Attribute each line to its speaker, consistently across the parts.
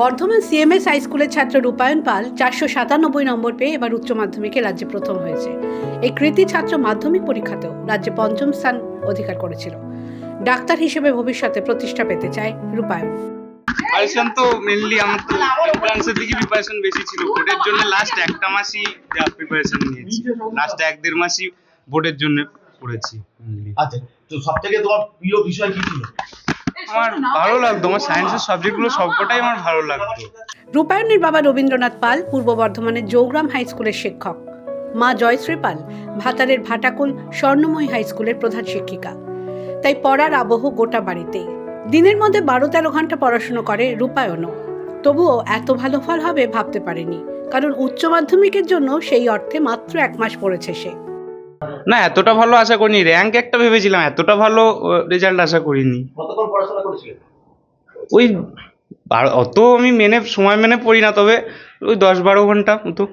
Speaker 1: Bardhaman CMS high স্কুলের ছাত্র রূপায়ণ পাল চারশো সাতানব্বই নম্বর পেয়ে এবার উচ্চ মাধ্যমিকে রাজ্যে প্রথম হয়েছে। এই কৃতি ছাত্র মাধ্যমিক পরীক্ষাতেও রাজ্যে পঞ্চম স্থান অধিকার করেছিল। ডাক্তার হিসেবে ভবিষ্যতে প্রতিষ্ঠা পেতে চায় রূপায়ণ।
Speaker 2: প্রিপারেশন তো মেনলি আমার তো এন্ট্রান্সের দিকে প্রিপারেশন বেশি ছিল। বোর্ডের জন্য লাস্ট একটা মাসই যা প্রিপারেশন নিয়েছি। লাস্ট এক দেড় মাসই বোর্ডের জন্য পড়েছি
Speaker 3: আচ্ছা তো সব থেকে তোমার প্রিয় বিষয় কি ছিল?
Speaker 2: আমার ভালো লাগতো আমার সায়েন্সের সাবজেক্টগুলো সবকটাই আমার ভালো লাগতো।
Speaker 1: রূপায়ণের বাবা রবীন্দ্রনাথ পাল পূর্ব বর্ধমানের জৌগ্রাম হাই স্কুলের শিক্ষক। মা জয়শ্রী পাল ভাতারের ভাটাকুল স্বর্ণময়ী হাই স্কুলের প্রধান শিক্ষিকা। তাই পড়ার আবহ গোটা বাড়িতেই। দিনের মধ্যে বারো তেরো ঘণ্টা পড়াশুনো করে রূপায়ণও। তবুও এত ভালো ফল হবে ভাবতে পারেনি কারণ উচ্চ মাধ্যমিকের জন্য সেই অর্থে মাত্র এক মাস পড়েছে সে।
Speaker 2: না এতটা ভালো আশা করিনি। র্যাঙ্ক একটা ভেবেছিলাম এতটা ভালো রেজাল্ট আশা করিনি। ওই অত আমি মেনে সময় মেনে পড়ি না তবে ওই দশ বারো ঘণ্টা মতো।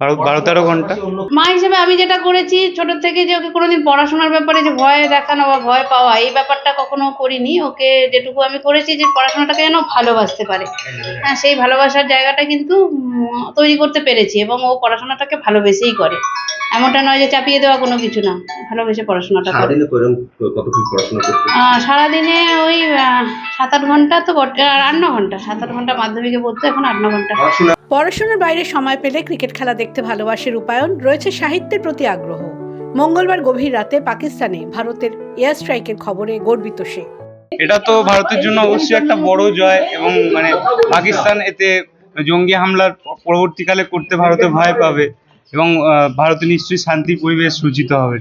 Speaker 2: বারো বারো তেরো
Speaker 3: ঘণ্টা?
Speaker 4: মা হিসেবে আমি যেটা করেছি ছোট থেকে যে ওকে কোনোদিন পড়াশোনার ব্যাপারে যে ভয় দেখানো বা ভয় পাওয়া এই ব্যাপারটা কখনো করিনি। ওকে যেটুকু আমি করেছি যে পড়াশোনাটাকে যেন ভালোবাসতে পারে। হ্যাঁ সেই ভালোবাসার জায়গাটা কিন্তু তৈরি করতে পেরেছি এবং ও পড়াশোনাটাকে ভালোবেসেই করে। এমনটা নয় যে চাপিয়ে দেওয়া কোনো কিছু না ভালোবেসে পড়াশোনাটা করে।
Speaker 5: সারাদিনে
Speaker 4: ওই আহ, সাত আট ঘণ্টা তো আট ন ঘণ্টা সাত আট ঘণ্টা মাধ্যমিকে পড়তো এখন আট ন
Speaker 5: ঘণ্টা।
Speaker 1: পড়াশোনার বাইরে সময় পেলে ক্রিকেট খেলা দেখতে ভালোবাসে রূপায়ণ রয়েছে সাহিত্যের প্রতি আগ্রহ। মঙ্গলবার গভীর রাতে পাকিস্তানে ভারতের এয়ার স্ট্রাইকের খবরে গর্বিত সে।
Speaker 2: এটা তো ভারতের জন্য অবশ্যই একটা বড় জয় এবং মানে পাকিস্তান এতে জঙ্গি হামলার পরবর্তীকালে করতে ভারতে ভয় পাবে এবং ভারতে নিশ্চয়ই শান্তি পরিবেশ সূচিত হবে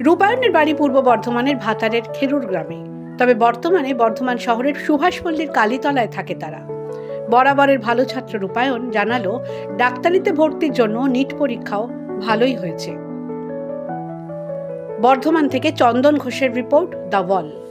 Speaker 1: রূপায়ণের বাড়ি পূর্ব বর্ধমানের ভাতারের খেরুর গ্রামে। তবে বর্তমানে বর্ধমান শহরের সুভাষ সুভাষপল্লীর কালীতলায় থাকে তারা। বরাবরের ভালো ছাত্র রূপায়ণ জানালো, ডাক্তারিতে ভর্তির জন্য নিট পরীক্ষাও ভালোই হয়েছে। বর্ধমান থেকে চন্দন ঘোষের রিপোর্ট দ্য ওয়াল।